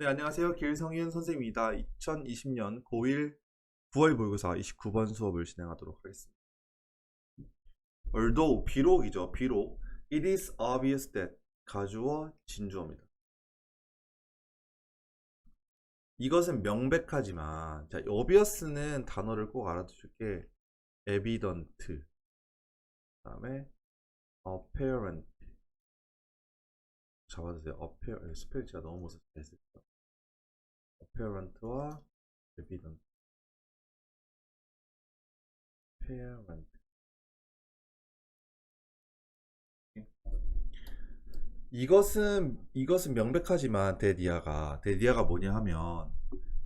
네, 안녕하세요. 길성윤 선생님입니다. 2020년 고1 9월 모의고사 29번 수업을 진행하도록 하겠습니다. although, 비록이죠. 비록. It is obvious that 가주어, 진주어입니다. 이것은 명백하지만, 자, obviously 단어를 꼭 알아두실게. evident, 그 다음에 apparent. 잡아주세요. apparent, 스펠 제가 너무 못했어요. Apparent와 evident. apparent. 이것은 이것은 명백하지만 데디아가 데디아가 뭐냐 하면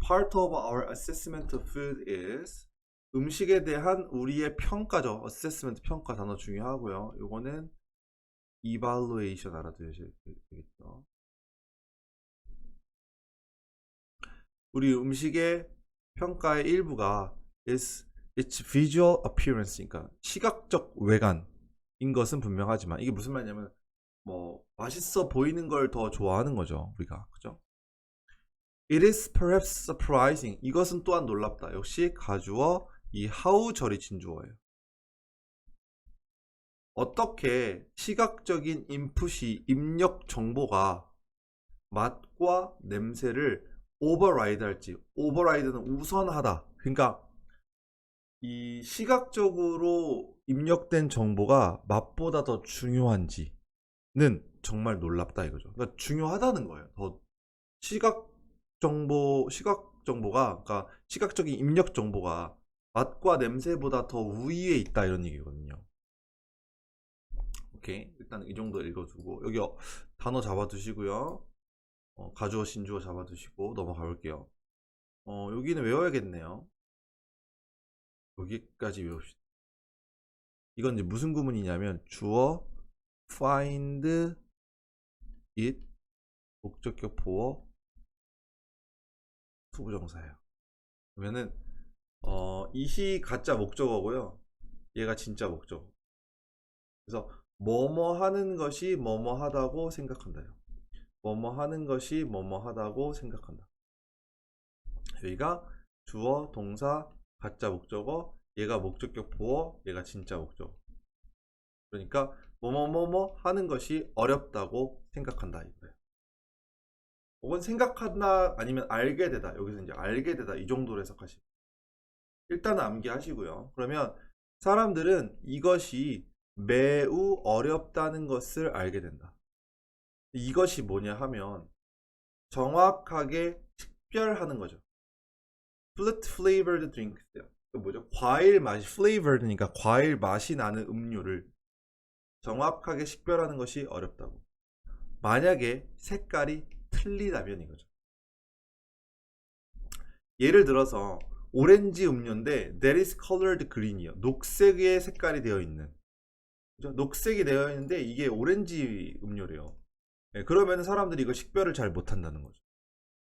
part of our assessment of food is 음식에 대한 우리의 평가죠. assessment 평가 단어 중요하고요. 요거는 evaluation 알아두셔야 되겠죠. 우리 음식의 평가의 일부가 is its visual appearance니까 시각적 외관인 것은 분명하지만 이게 무슨 말이냐면 뭐 맛있어 보이는 걸 더 좋아하는 거죠 우리가. 그죠? It is perhaps surprising. 이것은 또한 놀랍다. 역시 가주어 이 how 절이 진주어예요. 어떻게 시각적인 인풋이 입력 정보가 맛과 냄새를 오버라이드 할지 오버라이드는 우선하다 그러니까 이 시각적으로 입력된 정보가 맛보다 더 중요한지는 정말 놀랍다 이거죠. 그러니까 중요하다는 거예요. 더 시각 정보 시각 정보가 그러니까 시각적인 입력 정보가 맛과 냄새보다 더 우위에 있다 이런 얘기거든요. 오케이 일단 이 정도 읽어두고 여기 어, 단어 잡아두시고요. 어, 가주어 신주어 잡아두시고 넘어가 볼게요. 어, 여기는 외워야겠네요. 여기까지 외웁시다. 이건 이제 무슨 구문이냐면 주어 find it 목적격 보어 투부정사예요. 그러면은 어, 이시 가짜 목적어고요. 얘가 진짜 목적어. 그래서 뭐뭐 하는 것이 뭐뭐 하다고 생각한다요. 뭐뭐 하는 것이 뭐뭐 하다고 생각한다. 여기가 주어, 동사, 가짜 목적어, 얘가 목적격 보어, 얘가 진짜 목적어. 그러니까 뭐뭐뭐뭐 하는 것이 어렵다고 생각한다 이거예요. 혹은 생각한다 아니면 알게 되다. 여기서 이제 알게 되다 이 정도로 해석하시면 일단은 암기하시고요. 그러면 사람들은 이것이 매우 어렵다는 것을 알게 된다. 이것이 뭐냐 하면 정확하게 식별하는 거죠. Fruit flavored drinks요. 그 뭐죠? 과일 맛이 flavored니까 과일 맛이 나는 음료를 정확하게 식별하는 것이 어렵다고. 만약에 색깔이 틀리다면 이거죠. 예를 들어서 오렌지 음료인데 that is colored green이요. 녹색의 색깔이 되어 있는. 그죠? 녹색이 되어 있는데 이게 오렌지 음료래요. 네, 그러면 사람들이 이거 식별을 잘 못한다는 거죠.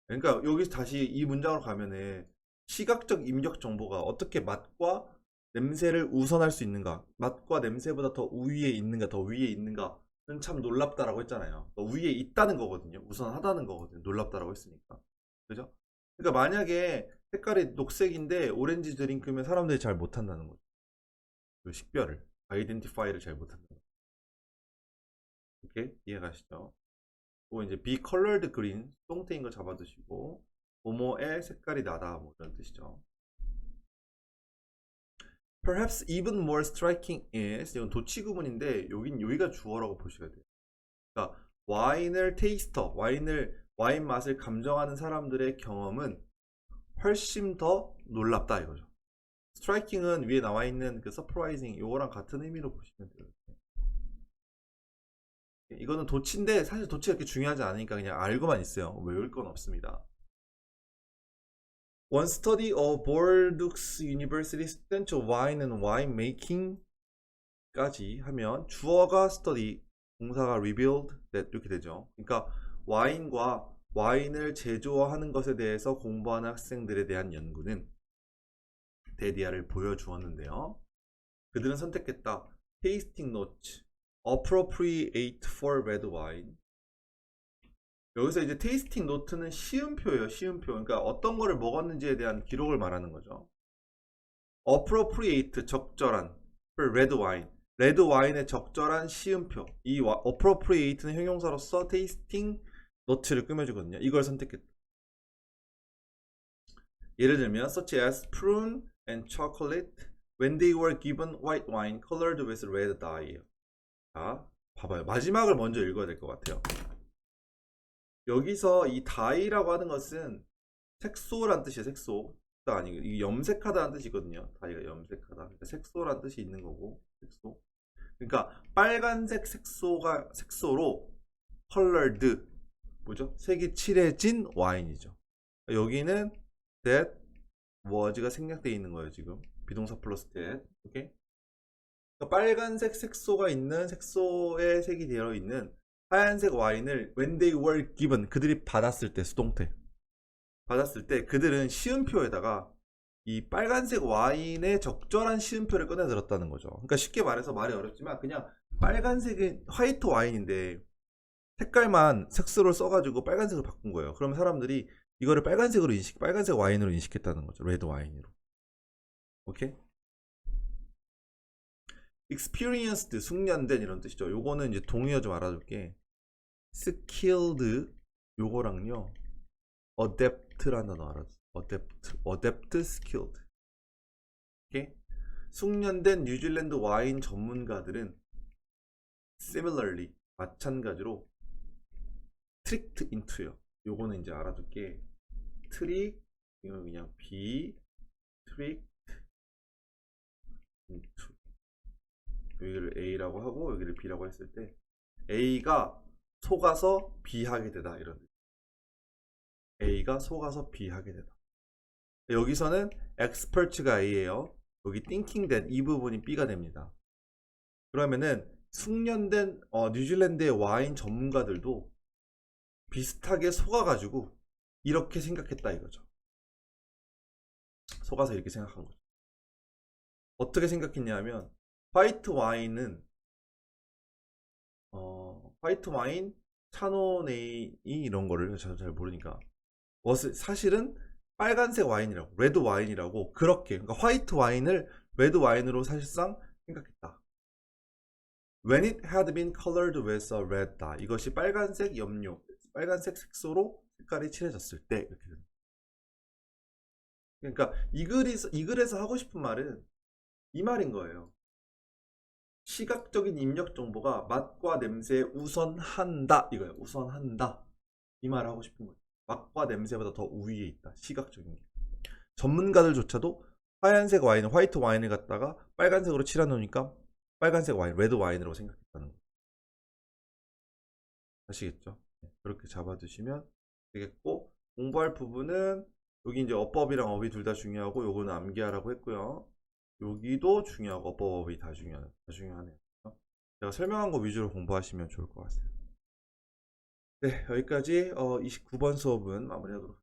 그러니까 여기서 다시 이 문장으로 가면은 시각적 입력 정보가 어떻게 맛과 냄새를 우선할 수 있는가? 맛과 냄새보다 더 우위에 있는가, 더 위에 있는가는 참 놀랍다라고 했잖아요. 더 위에 있다는 거거든요. 우선하다는 거거든요. 놀랍다라고 했으니까. 그죠? 그러니까 만약에 색깔이 녹색인데 오렌지 드링크면 사람들이 잘 못한다는 거죠. 그 식별을, 아이덴티파이를 잘 못한다는 거죠. 이렇게 이해가시죠? 그리고 이제 be colored green, 똥땡인 거 잡아두시고 모모의 색깔이 나다 뭐 이런 뜻이죠. Perhaps even more striking is 이건 도치 구문인데 여긴 여기가 주어라고 보셔야 돼요. 그러니까 와인을 테이스터, 와인을 와인 맛을 감정하는 사람들의 경험은 훨씬 더 놀랍다 이거죠. 스트라이킹은 위에 나와 있는 그 서프라이징 요거랑 같은 의미로 보시면 돼요. 이거는 도치인데 사실 도치가 그렇게 중요하지 않으니까 그냥 알고만 있어요. 외울 건 없습니다. One study of Bordeaux University students of wine and wine making까지 하면 주어가 study, 동사가 revealed that 이렇게 되죠. 그러니까 와인과 와인을 제조하는 것에 대해서 공부하는 학생들에 대한 연구는 데디아를 보여주었는데요. 그들은 선택했다. tasting notes appropriate for red wine 여기서 이제 테이스팅 노트는 시음표예요. 시음표. 그러니까 어떤 거를 먹었는지에 대한 기록을 말하는 거죠. appropriate 적절한 레드 와인. 레드 와인의 적절한 시음표. 이 와- appropriate는 형용사로서 테이스팅 노트를 꾸며주거든요. 이걸 선택했다. 예를 들면 such as prune and chocolate when they were given white wine colored with red dye. 자, 봐봐요. 마지막을 먼저 읽어야 될 것 같아요. 여기서 이 dye라고 하는 것은 색소란 뜻이에요. 색소. 아니고 이게 염색하다는 뜻이거든요. dye가 염색하다. 그러니까 색소란 뜻이 있는 거고 색소. 그러니까 빨간색 색소가 색소로 colored 뭐죠? 색이 칠해진 와인이죠. 여기는 that was가 생략되어 있는 거예요, 지금. 비동사 플러스 that. 오케이? 그러니까 빨간색 색소가 있는 색소의 색이 되어 있는 하얀색 와인을 when they were given 그들이 받았을 때 수동태 받았을 때 그들은 시음표에다가 이 빨간색 와인의 적절한 시음표를 꺼내 들었다는 거죠. 그러니까 쉽게 말해서 말이 어렵지만 그냥 빨간색은 화이트 와인인데 색깔만 색소를 써가지고 빨간색을 바꾼 거예요. 그러면 사람들이 이거를 빨간색으로 인식, 빨간색 와인으로 인식했다는 거죠. 레드 와인으로. 오케이? Experienced, 숙련된 이런 뜻이죠. 요거는 이제 동의어 좀 알아둘게. skilled, 요거랑요. adept라는 단어 알아두세요. adept, adept, skilled. 오케이? 숙련된 뉴질랜드 와인 전문가들은 similarly, 마찬가지로 tricked into요. 요거는 이제 알아둘게. trick, 이거 그냥 be, tricked into. 여기를 A라고 하고 여기를 B라고 했을 때 A가 속아서 B 하게 되다 이런 뜻. A가 속아서 B 하게 되다. 여기서는 expert가 A예요. 여기 thinking that 이 부분이 B가 됩니다. 그러면은 숙련된 어, 뉴질랜드의 와인 전문가들도 비슷하게 속아가지고 이렇게 생각했다 이거죠. 속아서 이렇게 생각한 거죠. 어떻게 생각했냐면 화이트 와인은 어, 화이트 와인, 차노네이 이런 거를 잘, 잘 모르니까 사실은 빨간색 와인이라고 레드 와인이라고 그렇게 그러니까 화이트 와인을 레드 와인으로 사실상 생각했다. When it had been colored with a red dye 이것이 빨간색 염료, 빨간색 색소로 색깔이 칠해졌을 때 이렇게 됩니다. 그러니까 이 글에서 이 글에서 하고 싶은 말은 이 말인 거예요. 시각적인 입력 정보가 맛과 냄새에 우선한다 이거예요. 우선한다 이 말을 하고 싶은 거예요. 맛과 냄새보다 더 우위에 있다. 시각적인 게. 전문가들조차도 하얀색 와인, 화이트 와인을 갖다가 빨간색으로 칠해 놓으니까 빨간색 와인, 레드 와인으로 생각했다는 거예요. 아시겠죠? 네, 그렇게 잡아두시면 되겠고 공부할 부분은 여기 이제 어법이랑 어휘 둘다 중요하고 요거는 암기하라고 했고요. 여기도 중요하고 어법이 다 중요하, 다 중요하네요. 제가 설명한 거 위주로 공부하시면 좋을 것 같아요. 네, 여기까지 어, 29번 수업은 마무리하도록